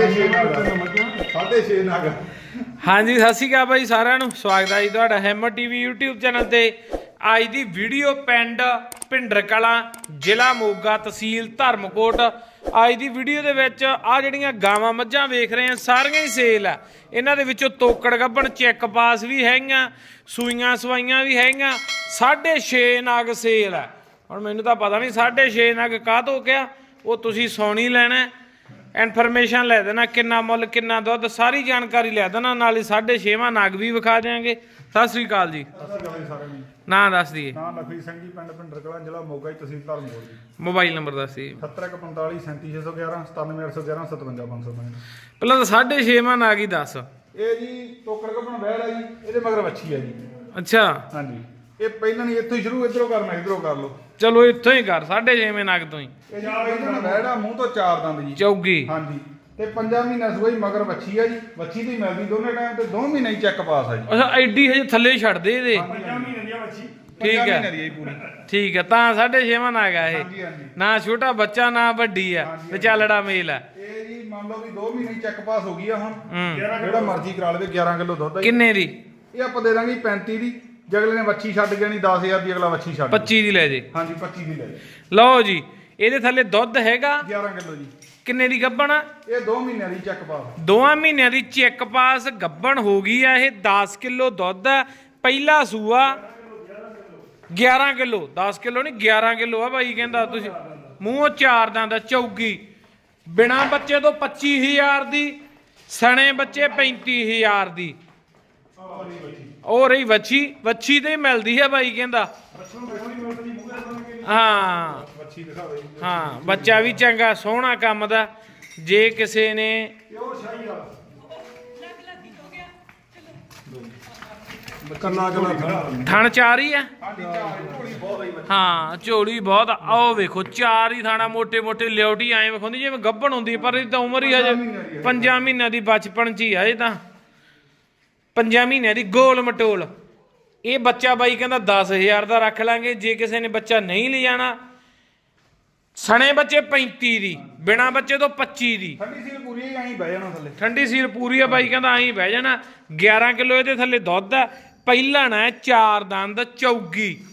6.5 ਨਗ ਸਾਢੇ ਹਾਂਜੀ, ਸਤਿ ਸ਼੍ਰੀ ਅਕਾਲ ਬਾਈ ਸਾਰਿਆਂ ਨੂੰ। ਸਵਾਗਤ ਹੈ ਜੀ ਤੁਹਾਡਾ ਹੈਮਰ ਟੀਵੀ YouTube ਚੈਨਲ ਤੇ। ਅੱਜ ਦੀ ਵੀਡੀਓ ਪਿੰਡ ਭਿੰਡਰ ਕਲਾਂ ਜ਼ਿਲ੍ਹਾ ਮੋਗਾ ਤਹਿਸੀਲ ਧਰਮਕੋਟ। ਅੱਜ ਦੀ ਵੀਡੀਓ ਦੇ ਵਿੱਚ ਆ ਜਿਹੜੀਆਂ ਗਾਵਾਂ ਮੱਝਾਂ ਵੇਖ ਰਹੇ ਆ ਸਾਰੀਆਂ ਹੀ ਸੇਲ ਆ। ਇਹਨਾਂ ਦੇ ਵਿੱਚੋਂ ਤੋਕੜ ਗੱਭਣ, ਚੈੱਕ ਪਾਸ ਵੀ ਹੈਗੀਆਂ, ਸੂਈਆਂ ਸਵਾਈਆਂ ਵੀ ਹੈਗੀਆਂ 6.5 ਨਗ ਸੇਲ ਆ। ਹੁਣ ਮੈਨੂੰ ਤਾਂ ਪਤਾ ਨਹੀਂ 6.5 ਨਗ ਕਾਹ ਤੋਂ ਕਿਹਾ, ਉਹ ਤੁਸੀਂ ਸੋਣੀ ਲੈਣਾ ਇਨਫੋਰਮੇਸ਼ਨ ਲੈ ਦੇਣਾ ਕਿੰਨਾ ਮੁੱਲ ਕਿੰਨਾ ਦੁੱਧ ਸਾਰੀ ਜਾਣਕਾਰੀ ਲੈ ਦੇਣਾ ਨਾਲੇ 6.5ਵਾਂ ਨਗ ਵੀ ਵਿਖਾ ਦਿਆਂਗੇ। ਸਤਿ ਸ੍ਰੀ ਅਕਾਲ ਜੀ। ਨੂੰ। ਦੱਸ ਦਈਏ। ਨਾਮ ਲਖਵੀਰ ਸਿੰਘ ਜੀ ਪਿੰਡ ਭਿੰਡਰ ਕਲਾਂ ਜ਼ਿਲ੍ਹਾ ਮੋਗਾ ਜੀ ਤਹਿਸੀਲ ਧਰਮਕੋਟ ਜੀ। ਮੋਬਾਈਲ ਨੰਬਰ ਦੱਸ ਦਈਏ। 7145 37611 97811 57565 ਪਹਿਲਾਂ ਤਾਂ 6.5ਵਾਂ ਨਗ ਹੀ ਦੱਸ। ਇਹ ਜੀ ਟੋਕਰ ਕੱਪਣ ਵਹਿੜ ਆ ਜੀ ਇਹਦੇ ਮਗਰ ਵੱਛੀ ਆ ਜੀ। ਅੱਛਾ। ਹਾਂਜੀ। ਇਹ ਪਹਿਲਾਂ ਨਹੀਂ ਇੱਥੋਂ ਹੀ ਸ਼ੁਰੂ ਇਧਰੋਂ ਕਰਨਾ ਇਧਰੋਂ ਕਰ ਲਓ। ਚਲੋ ਇੱਥੋਂ ਹੀ ਕਰ 6.5ਵੇਂ ਨਗ ਤੋਂ ਹੀ। ਇਹ ਪਹਿਲਾਂ ਮੂੰਹ ਤੋਂ ਚਾਰ ਦੰਦ ਜੀ। ਚੌਗੀ। ਹਾਂਜੀ। ਤੇ ਪੰਜਾਂ ਮਹੀਨਾ ਸੂਈ ਮਗਰ ਵੱਛੀ ਆ ਜੀ। ਵੱਛੀ ਦੀ ਮਿਲਦੀ ਦੋਨੇ ਟਾਈਮ ਤੇ ਦੋ ਮਹੀਨੇ ਹੀ ਚੈੱਕ ਪਾਸ ਆ ਜੀ। ਅੱਛਾ ਐਡੀ ਹਜੇ ਥੱਲੇ ਛੱਡ ਦੇ ਇਹਦੇ। ਪੰਜਾਂ ਮਹੀਨੇ ਦੀ ਆ ਵੱਛੀ। ਠੀਕ ਹੈ। ਮਹੀਨੇ ਦੀ ਆ ਜੀ ਪੂਰੀ। ਠੀਕ ਹੈ ਤਾਂ 6.5ਵਾਂ ਨਗ ਆ ਇਹ। ਹਾਂਜੀ ਹਾਂਜੀ। ਨਾ ਛੋਟਾ ਬੱਚਾ ਨਾ ਵੱਡੀ ਆ। ਵਿਚਾਲੜਾ ਮੇਲ ਆ। ਇਹ ਜੀ ਮੰਨ ਲਓ ਵੀ 2 ਮਹੀਨੇ ਚੈੱਕ ਪਾਸ ਹੋ ਗਈ ਆ ਹੁਣ। ਹੂੰ। ਜਿਹੜਾ ਮਰਜ਼ੀ ਕਰਾ ਲਵੇ 11 ਕਿਲੋ ਦੁੱਧ ਆ ਜੀ। ਕਿੰਨੇ ਦੀ? ਇਹ ਆਪਾਂ ਦੇ ਦਾਂਗੇ ਜੀ 35 ਦੀ। ਜੇ ਅਗਲੇ ਨੇ ਵੱਛੀ ਛੱਡ ਗਈ ਨਹੀਂ 10000 ਦੀ ਅਗਲਾ ਵੱਛੀ ਛੱਡ 25 ਦੀ ਲੈ ਜੇ। ਹਾਂਜੀ 25 ਦੀ ਲੈ ਜੀ। ਲਓ ਜੀ ਇਹਦੇ ਥੱਲੇ ਦੁੱਧ ਹੈਗਾ। 11 ਕਿਲੋ ਜੀ। ਕਿੰਨੇ ਦੀ ਗੱਬਣ ਆ ਇਹ 2 ਮਹੀਨਿਆਂ ਦੀ ਚੈੱਕ ਪਾਸ ਦੋਵਾਂ ਮਹੀਨਿਆਂ ਦੀ ਚੈੱਕ ਪਾਸ ਗੱਬਣ ਹੋ ਗਈ ਆ ਇਹ 10 ਕਿਲੋ ਦੁੱਧ ਆ ਪਹਿਲਾ ਸੂਆ 11 ਕਿਲੋ। 10 ਕਿਲੋ ਨਹੀਂ 11 ਕਿਲੋ ਆ ਭਾਈ ਕਹਿੰਦਾ ਤੁਸੀਂ। ਮੂੰਹੋਂ ਚਾਰ ਦੰਦ ਆ, ਚੌਗੀ। ਬਿਨਾ ਬੱਚੇ ਤੋਂ 25000 ਦੀ ਸਣੇ ਬੱਚੇ 35000 ਦੀ। ਉਹ ਰਹੀ ਵੱਛੀ ਵੱਛੀ ਤੇ ਮਿਲਦੀ ਹੈ ਬਾਈ ਕਹਿੰਦਾ। ਹਾਂ ਹਾਂ ਬੱਚਾ ਵੀ ਚੰਗਾ ਸੋਹਣਾ ਕੰਮ ਦਾ। ਜੇ ਕਿਸੇ ਨੇ ਕਰਨਾ ਕਰਨਾ ਚਾਰ ਹੀ ਆ? ਹਾਂ ਝੋਲੀ ਬਹੁਤ ਆ ਆਓ ਵੇਖੋ ਚਾਰ ਹੀ ਥਾਣਾ ਮੋٹے ਮੋٹے ਲਿਓਟੀ ਐਂ ਵਿਖਾਉਂਦੀ ਜਿਵੇਂ ਗੱਭਣ ਹੁੰਦੀ ਪਰ ਇਹ ਤਾਂ ਉਮਰ ਹੀ ਹਜੇ ਪੰਜਾਂ ਮਹੀਨਿਆਂ ਦੀ ਬਚਪਨ ਚ ਹੀ ਆ ਇਹ ਤਾਂ। ਪੰਜਾਂ ਮਹੀਨਿਆਂ ਦੀ ਗੋਲ ਮਟੋਲ। ਇਹ ਬੱਚਾ ਬਾਈ ਕਹਿੰਦਾ 10000 ਦਾ ਰੱਖ ਲਾਂਗੇ ਜੇ ਕਿਸੇ ਨੇ ਬੱਚਾ ਨਹੀਂ ਲਿਜਾਣਾ ਸਣੇ ਬੱਚੇ 35 ਦੀ ਬਿਨਾ ਬੱਚੇ ਤੋਂ 25 ਦੀ। ਠੰਡੀ ਸੀਲ ਪੂਰੀ ਹੀ ਐਂ ਬਹਿ ਜਾਣਾ ਥੱਲੇ। ਠੰਡੀ ਸੀਰ ਪੂਰੀ ਆ ਬਾਈ ਕਹਿੰਦਾ ਐਂ ਬਹਿ ਜਾਣਾ। 11 ਕਿਲੋ ਇਹਦੇ ਥੱਲੇ ਦੁੱਧ ਆ। ਪਹਿਲਾਂ ਨਾ ਇਹ ਚਾਰ ਦੰਦ ਚੌਗੀ।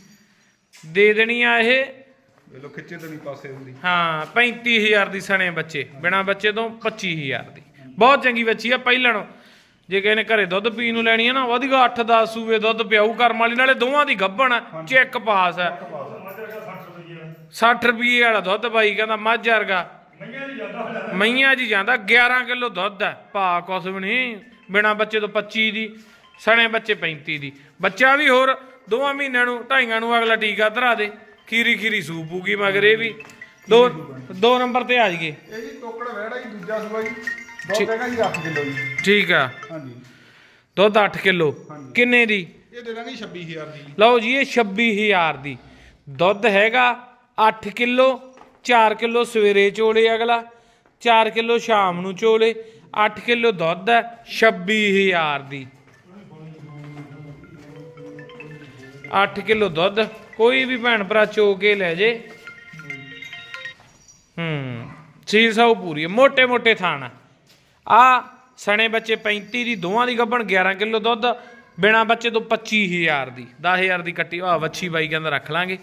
ਦੇ ਦੇਣੀ ਆ ਇਹ। ਵੇ ਲੋ ਖਿੱਚੇ ਤੇ ਨਹੀਂ ਪਾਸੇ ਹੁੰਦੀ। ਹਾਂ 35000 ਦੀ ਸਣੇ ਬੱਚੇ ਬਿਨਾ ਬੱਚੇ ਤੋਂ 25000 ਦੀ। ਬਹੁਤ ਚੰਗੀ ਬੱਚੀ ਆ ਪਹਿਲਾਂ ਨਾਲੋਂ। ਜੇ ਕਿਸੇ ਨੇ ਘਰੇ ਦੁੱਧ ਪੀਣ ਨੂੰ ਲੈਣੀ ਆ ਨਾ ਵਧੀਆ 8-10 ਸੂਵੇ ਦੁੱਧ ਪਿਆਊ ਕਰਮ ਵਾਲੀ ਨਾਲੇ ਦੋਵਾਂ ਦੀ ਗੱਭਣ ਚੈੱਕ ਪਾਸ ਆ 60 ਰੁਪਏ ਵਾਲਾ। ਦੁੱਧ ਬਾਈ ਕਹਿੰਦਾ ਮੱਝ ਵਰਗਾ। ਮਈਆਂ ਜੀ ਜਾਂਦਾ 11 ਕਿਲੋ ਦੁੱਧ ਹੈ ਭਾ ਕੁਛ ਵੀ ਨਹੀਂ। ਬਿਨਾ ਬੱਚੇ ਤੋਂ 25 ਦੀ ਸਣੇ ਬੱਚੇ 35 ਦੀ। ਬੱਚਾ ਵੀ ਹੋਰ ਦੋਵਾਂ ਮਹੀਨਿਆਂ ਨੂੰ ਢਾਈਆਂ ਨੂੰ ਅਗਲਾ ਟੀਕਾ ਧਰਾ ਦੇ। ਖੀਰੀ ਖੀਰੀ ਸੂਪ ਪੂਗੀ ਮਗਰ ਇਹ ਵੀ। ਦੋ ਦੋ ਨੰਬਰ ਤੇ ਆ ਜਾਈਏ। ਇਹ ਜੀ ਟੋਕੜ ਵਹਿੜਾ ਜੀ ਦੂਜਾ ਸੂਆ ਜੀ। ਠੀਕ। ਆ। ਹਾਂਜੀ। ਦੁੱਧ 8 ਕਿਲੋ। ਕਿੰਨੇ ਦੀ? ਇਹ ਦੇ ਦਾਂਗੇ 26000 ਦੀ। ਲਓ ਜੀ ਇਹ 26000 ਦੀ। ਦੁੱਧ ਹੈਗਾ 8 ਕਿਲੋ 4 ਕਿਲੋ ਸਵੇਰੇ ਚੋਲੇ ਅਗਲਾ 4 ਕਿਲੋ ਸ਼ਾਮ ਨੂੰ ਚੋਲੇ 8 ਕਿਲੋ ਦੁੱਧ ਹੈ 26000 ਦੀ। 8 ਕਿਲੋ ਦੁੱਧ ਕੋਈ ਵੀ ਭੈਣ ਭਰਾ ਚੋ ਕੇ ਲੈ ਜੇ। ਹੂੰ ਚੀਜ਼ ਸਾਊ ਪੂਰੀ ਮੋਟੇ ਮੋਟੇ ਥਾਣਾ ਆ ਸਣੇ ਬੱਚੇ 35 ਦੀ ਦੋਵਾਂ ਦੀ ਗੱਭਣ 11 ਕਿਲੋ ਦੁੱਧ ਬਿਨਾ ਬੱਚੇ ਤੋਂ 25000 ਦੀ 10000 ਦੀ ਕੱਟੀ ਆ ਵੱਛੀ ਬਾਈ ਕਹਿੰਦਾ ਰੱਖ ਲਾਂਗੇ।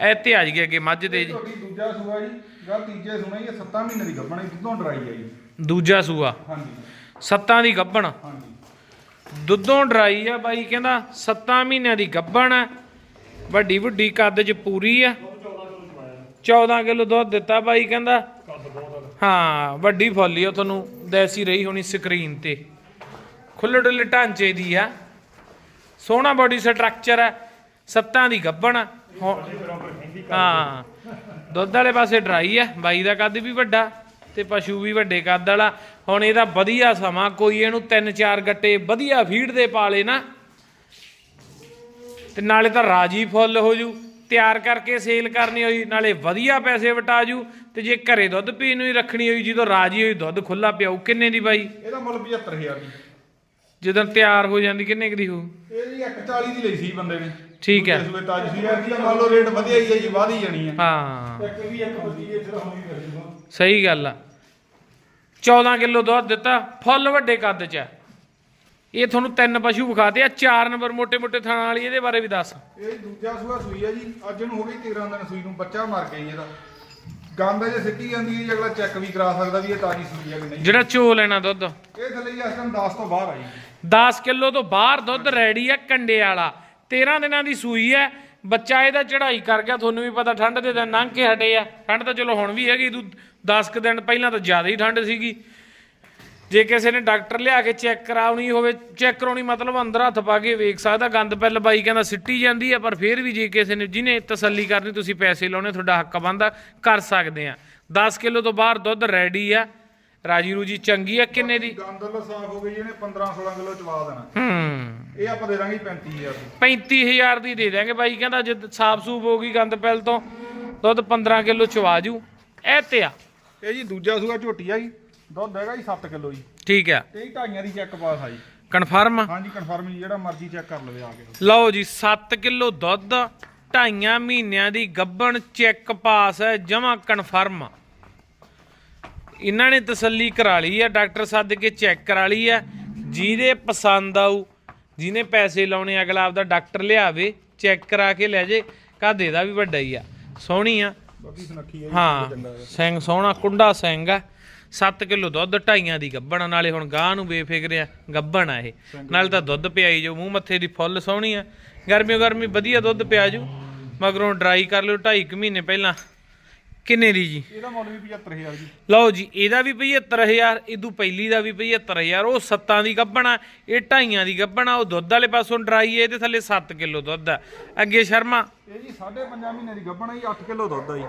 ਐ ਤੇ ਆ ਜੀ ਅੱਗੇ ਮੱਝ ਦੇ ਜੀ ਤੁਹਾਡੀ ਦੂਜਾ ਸੂਆ ਜੀ ਗਾ ਤੀਜੇ ਸੂਣਾ ਜੀ 7 ਮਹੀਨੇ ਦੀ ਗੱਭਣ ਹੈ ਦੁੱਧੋਂ ਡਰਾਈ ਹੈ ਜੀ। ਦੂਜਾ ਸੂਆ। ਹਾਂਜੀ। ਸੱਤਾਂ ਦੀ ਗੱਭਣ। ਹਾਂਜੀ। ਦੁੱਧੋਂ ਡਰਾਈ ਆ ਬਾਈ ਕਹਿੰਦਾ ਸੱਤਾਂ ਮਹੀਨਿਆਂ ਦੀ ਗੱਭਣ ਆ ਵੱਡੀ ਵੱਡੀ ਕੱਦ 'ਚ ਪੂਰੀ ਆ। 14 ਕਿਲੋ ਦੁੱਧ ਦਿੱਤਾ ਬਾਈ ਕਹਿੰਦਾ ਹਾਂ, ਵੱਡੀ ਫੁੱਲੀ ਉਹ ਤੁਹਾਨੂੰ ਦੇਸੀ ਰਹੀ ਹੋਣੀ ਸਕਰੀਨ ਤੇ। ਖੁੱਲ੍ਹੇ ਡੁੱਲੇ ਢਾਂਚੇ ਦੀ ਆ। ਸੋਹਣਾ ਬਾਡੀ ਸਟਰਕਚਰ ਆ, ਸੱਤਾਂ ਦੀ ਗੱਭਣ ਆ। ਹਾਂ ਦੁੱਧ ਵਾਲੇ ਪਾਸੇ ਡਰਾਈ ਆ, ਬਾਈ ਦਾ ਕੱਦ ਵੀ ਵੱਡਾ ਤੇ ਪਸ਼ੂ ਵੀ ਵੱਡੇ ਕੱਦ ਵਾਲਾ। ਹੁਣ ਇਹਦਾ ਵਧੀਆ ਸਮਾਂ, ਕੋਈ ਇਹਨੂੰ ਤਿੰਨ ਚਾਰ ਗੱਟੇ ਵਧੀਆ ਫੀਡ ਦੇ ਪਾਲੇ ਨਾ, ਤੇ ਨਾਲੇ ਤਾਂ ਰਾਜੀ ਫੁੱਲ ਹੋ ਜੂ। ਤਿਆਰ ਕਰਕੇ ਸੇਲ ਕਰਨੀ ਹੋਈ ਨਾਲੇ ਵਧੀਆ ਪੈਸੇ ਵਟਾ ਜੂ ਤੇ ਜੇ ਘਰੇ ਦੁੱਧ ਪੀਣ ਨੂੰ ਹੀ ਰੱਖਣੀ ਹੋਈ ਜਦੋਂ ਰਾਜੀ ਹੋਈ ਦੁੱਧ ਖੁੱਲਾ ਪਿਆਉ ਕਿੰਨੇ ਦੀ ਬਾਈ? ਇਹਦਾ ਮੁੱਲ 75000 ਜੀ ਜਦੋਂ ਤਿਆਰ ਹੋ ਜਾਂਦੀ ਕਿੰਨੇ ਕੁ ਦੀ ਹੋ ਇਹ ਜੀ 140 ਦੀ ਲਈ ਸੀ ਬੰਦੇ ਨੇ। ਠੀਕ ਹੈ। ਦੂਜੇ ਸੂਏ ਤਾਜੀ ਸੀ। ਯਾਰ ਦੀ ਮੰਨ ਲਓ ਰੇਟ ਵਧੀਆ ਹੀ ਹੈ ਜੀ ਵਧ ਹੀ ਜਾਣੀ ਹੈ। ਹਾਂ। ਇੱਕ ਵੀ ਇੱਕ ਹੁੰਦੀ ਹੈ ਜਿਹੜਾ ਹੁੰਦੀ ਹੈ ਸਹੀ ਗੱਲ ਆ। 14 ਕਿਲੋ ਦੁੱਧ ਦਿੱਤਾ ਫੁੱਲ ਵੱਡੇ ਕੱਦ 'ਚ ਹੈ। ਇਹ ਤੁਹਾਨੂੰ ਤਿੰਨ ਪਸ਼ੂ ਵਿਖਾਤੇ ਆ ਚਾਰ ਨੰਬਰ ਮੋٹے-ਮੋٹے ਥਾਣਾ ਵਾਲੀ ਇਹਦੇ ਬਾਰੇ ਵੀ ਦੱਸ। ਇਹ ਦੂਜਾ ਸੂਆ ਸੂਈ ਆ ਜੀ ਅੱਜ ਨੂੰ ਹੋ ਗਈ 13 ਦਿਨ ਸੂਈ ਨੂੰ ਬੱਚਾ ਮਰ ਗਿਆ ਇਹਦਾ। ਗੰਦਾ ਜੇ ਸਿੱਟੀ ਜਾਂਦੀ ਹੈ ਅਗਲਾ ਚੈੱਕ ਵੀ ਕਰਾ ਸਕਦਾ ਵੀ ਇਹ ਤਾਜੀ ਸੂਈ ਆ ਕਿ ਨਹੀਂ। ਜਿਹੜਾ ਚੋ ਲੈਣਾ ਦੁੱਧ। ਇਹ ਥੱਲੇ ਜੀ ਇਸ 10 ਤੋਂ ਬਾਹਰ ਆਈ ਜੀ। 10 ਕਿਲੋ ਤੋਂ ਬਾਹਰ ਦੁੱਧ ਰੈਡੀ ਆ ਕੰਡੇ ਵਾਲਾ। 13 ਦਿਨਾਂ ਦੀ ਸੂਈ ਹੈ ਬੱਚਾ ਇਹਦਾ ਚੜਾਈ ਕਰ ਗਿਆ ਤੁਹਾਨੂੰ ਵੀ ਪਤਾ ਠੰਡ ਦੇ ਦਿਨ ਲੰਘ ਕੇ ਹਟੇ ਆ। ਠੰਡ ਤਾਂ ਚਲੋ ਹੁਣ ਵੀ ਹੈਗੀ ਦੂ 10 ਦਿਨ ਪਹਿਲਾਂ ਤਾਂ ਜ਼ਿਆਦਾ ਹੀ ਠੰਡ ਸੀਗੀ। ਜੇ ਕਿਸੇ ਨੇ ਡਾਕਟਰ ਲਿਆ ਕੇ ਚੈੱਕ ਕਰਾਉਣੀ ਹੋਵੇ ਚੈੱਕ ਕਰਾਉਣੀ ਮਤਲਬ ਅੰਦਰ ਹੱਥ ਪਾ ਕੇ ਵੇਖ ਸਕਦਾ ਗੰਦ ਪੈਲ ਬਾਈ ਕਹਿੰਦਾ ਸਿੱਟੀ ਜਾਂਦੀ ਆ ਪਰ ਫਿਰ ਵੀ ਜੇ ਕਿਸੇ ਨੇ ਜਿਹਨੇ ਤਸੱਲੀ ਕਰਨੀ ਤੁਸੀਂ ਪੈਸੇ ਲਾਉਣੇ ਤੁਹਾਡਾ ਹੱਕ ਬਣਦਾ ਕਰ ਸਕਦੇ ਆ। 10 ਕਿਲੋ ਤੋਂ ਬਾਹਰ ਦੁੱਧ ਰੈਡੀ ਆ। ਰਾਜੀ ਰੂਜੀ ਚੰਗੀ ਆ ਕਿੰਨੇ ਦੀ? ਗੰਦ ਵੱਲੋਂ ਸਾਫ਼ ਹੋ ਗਈ ਇਹਨੇ 15 16 ਕਿਲੋ ਚਵਾ ਦੇਣਾ। ਹੂੰ। ਇਹ ਆਪਾਂ ਦੇ ਦਾਂਗੇ 35000 ਦੀ। 35000 ਦੀ ਦੇ ਦਾਂਗੇ ਬਾਈ ਕਹਿੰਦਾ ਜਦ ਸਾਫ਼ ਸੂਫ ਹੋ ਗਈ ਗੰਦ ਪੈਲ ਤੋਂ ਦੁੱਧ 15 ਕਿਲੋ ਚਵਾ ਜੂ। ਇਹ ਤੇ ਆ। ਇਹ ਜੀ ਦੂਜਾ ਸੂਆ ਝੋਟੀ ਆ ਜੀ। ਦੁੱਧ ਹੈਗਾ ਜੀ 7 ਕਿਲੋ ਜੀ। ਠੀਕ ਆ ਤੇ ਇਹ ਢਾਈਆਂ ਦੀ ਚੈੱਕ ਪਾਸ ਆ ਜੀ। ਕਨਫਰਮ ਹਾਂਜੀ ਕਨਫਰਮ ਜੀ ਜਿਹੜਾ ਮਰਜ਼ੀ ਚੈੱਕ ਕਰ ਲਵੇ ਆ ਕੇ। ਲਓ ਜੀ 7 ਕਿਲੋ ਦੁੱਧ ਢਾਈਆਂ ਮਹੀਨਿਆਂ ਦੀ ਗੱਬਣ ਚੈੱਕ ਪਾਸ ਹੈ ਜਮਾ ਕਨਫਰਮ ਇਹਨਾਂ ਨੇ ਤਸੱਲੀ ਕਰਾ ਲਈ ਆ ਡਾਕਟਰ ਸੱਦ ਕੇ ਚੈੱਕ ਕਰਾ ਲਈ ਆ ਜਿਹਦੇ ਪਸੰਦ ਆਊ ਜਿਹਨੇ ਪੈਸੇ ਲਾਉਣੇ ਅਗਲਾ ਆਪਦਾ ਡਾਕਟਰ ਲਿਆਵੇ ਚੈੱਕ ਕਰਾ ਕੇ ਲੈ ਜੇ ਕਾਦੇ ਦਾ ਵੀ ਵੱਡਾ ਹੀ ਆ। ਸੋਹਣੀ ਆ। ਬਾਕੀ ਸੁਨੱਖੀ ਆ ਜੀ ਹਾਂ ਚੰਗਾ। ਹੈ। ਸਿੰਘ ਸੋਹਣਾ ਕੁੰਡਾ ਸਿੰਘ ਆ 7 ਕਿਲੋ ਦੁੱਧ ਢਾਈਆਂ ਦੀ ਗੱਬਣ ਨਾਲੇ ਹੁਣ ਗਾਂ ਨੂੰ ਬੇਫਿਕਰਿਆ ਗੱਬਣ ਆ ਇਹ। ਨਾਲੇ ਤਾਂ ਦੁੱਧ ਪਿਆਈ ਜੋ ਮੂੰਹ ਮੱਥੇ ਦੀ ਫੁੱਲ ਸੋਹਣੀ ਆ। ਗਰਮੀਓ ਗਰਮੀ ਵਧੀਆ ਦੁੱਧ ਪਿਆ ਜੂ ਮਗਰੋਂ ਡਰਾਈ ਕਰ ਲਿਓ 2.5 ਮਹੀਨੇ ਪਹਿਲਾਂ। ਕਿੰਨੇ ਦੀ ਜੀ? ਇਹਦਾ ਮੁੱਲ ਵੀ 75000 ਜੀ। ਲਓ ਜੀ ਇਹਦਾ ਵੀ 75000 ਇਦੂ ਪਹਿਲੀ ਦਾ ਵੀ 75000 ਉਹ ਸੱਤਾਂ ਦੀ ਗੱਬਣ ਆ ਇਹ ਢਾਈਆਂ ਦੀ ਗੱਬਣ ਆ ਉਹ ਦੁੱਧ ਵਾਲੇ ਪਾਸੋਂ ਡਰਾਈ ਹੈ ਇਹਦੇ ਥੱਲੇ 7 ਕਿਲੋ ਦੁੱਧ ਆ। ਅੱਗੇ ਸ਼ਰਮਾ। ਇਹ ਜੀ 5.5 ਮਹੀਨੇ ਦੀ ਗੱਭਣ ਆ ਜੀ 8 ਕਿਲੋ ਦੁੱਧ ਆ ਜੀ।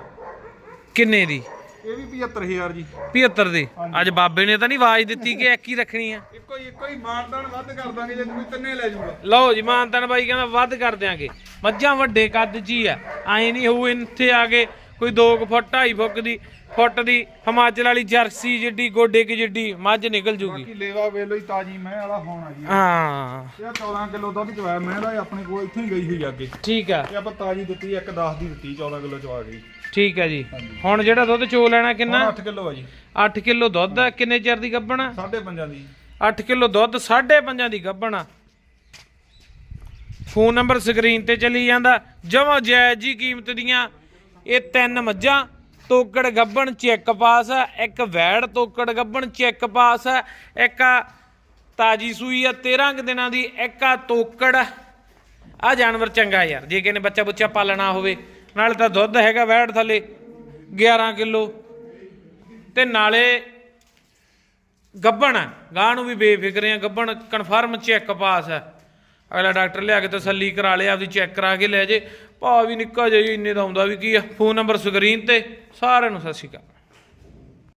ਕਿੰਨੇ ਦੀ? ਇਹ ਵੀ 75000 ਜੀ। 75 ਦੀ? ਅੱਜ ਬਾਬੇ ਨੇ ਤਾਂ ਨਹੀਂ ਆਵਾਜ਼ ਦਿੱਤੀ ਕਿ ਇੱਕ ਹੀ ਰੱਖਣੀ ਆ। ਇੱਕੋ ਹੀ ਇੱਕੋ ਹੀ ਮਾਨਦਾਨ ਵੱਧ ਕਰ ਦਾਂਗੇ ਜੇ ਕੋਈ ਤਿੰਨੇ ਲੈ ਜਾਊਗਾ। ਲਓ ਜੀ ਮਾਨਤਨ ਬਾਈ ਕਹਿੰਦਾ ਵੱਧ ਕਰ ਦਿਆਂਗੇ। ਮੱਝਾਂ ਵੱਡੇ ਕੱਦ 'ਚ ਹੀ ਆ। ਐ ਨਹੀਂ ਹੋਊ ਇੱਥੇ ਆ ਕੇ ਕੋਈ 2 ਫੁੱਟ 2.5 ਫੁੱਟ ਦੀ ਫੁੱਟ ਦੀ ਹਿਮਾਚਲ ਵਾਲੀ ਜਰਸੀ ਜਿੱਡੀ ਗੋਡੇ ਕੀ ਜਿੱਡੀ ਮੱਝ ਨਿਕਲ ਜੂਗੀ। ਬਾਕੀ ਲੇਵਾ ਵੇਲੋ ਹੀ ਤਾਜੀ ਮੈਂ ਵਾਲਾ ਹੋਣਾ ਜੀ। ਹਾਂ। ਇਹ 14 ਕਿਲੋ ਦੁੱਧ ਚਵਾਇਆ ਮੈਂ ਦਾ ਆਪਣੇ ਕੋਲ ਇੱਥੇ ਹੀ ਗਈ ਹੋਈ ਅੱਗੇ। ਠੀਕ ਆ। ਇਹ ਆਪਾਂ ਤਾਜੀ ਦਿੱਤੀ ਇੱਕ 10 ਦੀ ਦਿੱਤੀ 14 ਕਿਲੋ ਚਵਾ ਗਈ ਠੀਕ ਆ ਜੀ। ਹੁਣ ਜਿਹੜਾ ਦੁੱਧ ਚੋ ਲੈਣਾ ਕਿੰਨਾ? 8 ਕਿਲੋ ਆ ਜੀ। 8 ਕਿਲੋ ਦੁੱਧ ਆ ਕਿੰਨੇ ਚਿਰ ਦੀ ਗੱਭਣਾ 5.5 ਦੀ। 8 ਕਿਲੋ ਦੁੱਧ 5.5 ਦੀ ਗੱਭਣਾ ਫੋਨ ਨੰਬਰ ਸਕਰੀਨ ਤੇ ਚੱਲੀ ਜਾਂਦਾ। ਜਮਾ ਜਾਇਜ਼ ਜੀ ਕੀਮਤ ਦੀਆਂ ਇਹ ਤਿੰਨ ਮੱਝਾਂ। ਤੋਕੜ ਗੱਭਣ ਚੈੱਕ ਪਾਸ ਆ ਇੱਕ ਵੈੜ ਤੋਕੜ ਗੱਭਣ ਚੈੱਕ ਪਾਸ ਆ ਇੱਕ ਆ ਤਾਜੀ ਸੂਈ ਆ 13 ਕੁ ਦਿਨਾਂ ਦੀ ਇੱਕ ਆ ਤੋਕੜ। ਆ ਜਾਨਵਰ ਚੰਗਾ ਯਾਰ ਜੇ ਕਿਨੇ ਬੱਚਾ ਬੁੱਚਾ ਪਾਲਣਾ ਹੋਵੇ। ਨਾਲੇ ਤਾਂ ਦੁੱਧ ਹੈਗਾ ਵੈੜ ਥੱਲੇ 11 ਕਿਲੋ। ਤੇ ਨਾਲੇ ਗੱਬਣ ਆ ਗਾਂ ਨੂੰ ਵੀ ਬੇਫਿਕਰੇ ਆ, ਗੱਬਣ ਕਨਫਰਮ ਚੈੱਕ ਪਾਸ ਹੈ ਅਗਲਾ ਡਾਕਟਰ ਲਿਆ ਕੇ ਤਸੱਲੀ ਕਰਾ ਲਿਆ, ਆਪਦੀ ਚੈੱਕ ਕਰਾ ਕੇ ਲੈ ਜੇ। ਭਾਅ ਵੀ ਨਿੱਕਾ ਜਿਹਾ ਹੀ, ਇੰਨੇ ਦਾ ਆਉਂਦਾ ਵੀ ਕੀ ਆ? ਫੋਨ ਨੰਬਰ ਸਕਰੀਨ ਤੇ, ਸਾਰਿਆਂ ਨੂੰ ਸਤਿ ਸ਼੍ਰੀ ਅਕਾਲ।